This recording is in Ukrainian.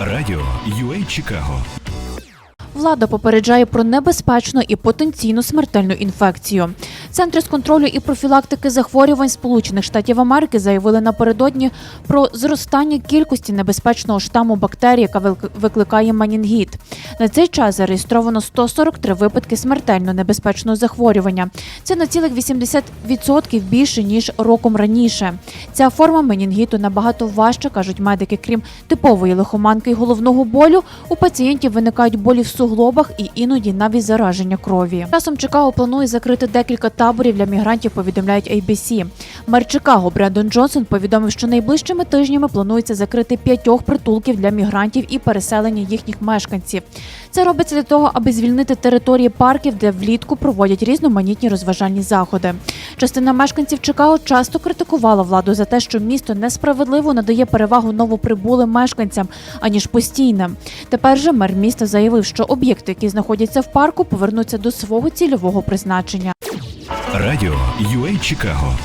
Радіо UA Чикаго Влада попереджає про небезпечну і потенційну смертельну інфекцію. Центри з контролю і профілактики захворювань Сполучених Штатів Америки заявили напередодні про зростання кількості небезпечного штаму бактерій, яка викликає менінгіт. На цей час зареєстровано 143 випадки смертельно небезпечного захворювання. Це на цілих 80% більше ніж роком раніше. Ця форма менінгіту набагато важча, кажуть медики. Крім типової лихоманки і головного болю, у пацієнтів виникають болі в суглобах і іноді навіть зараження крові. Часом Чикаго планує закрити декілька таборів для мігрантів. Повідомляють ABC. Мер Чикаго Брендон Джонсон повідомив, що найближчими тижнями планується закрити п'ятьох притулків для мігрантів і переселення їхніх мешканців. Це робиться для того, аби звільнити території парків, де влітку проводять різноманітні розважальні заходи. Частина мешканців Чикаго часто критикувала владу за те, що місто несправедливо надає перевагу новоприбулим мешканцям аніж постійним. Тепер же мер міста заявив, що об'єкти, які знаходяться в парку, повернуться до свого цільового призначення. Радіо UA Чикаго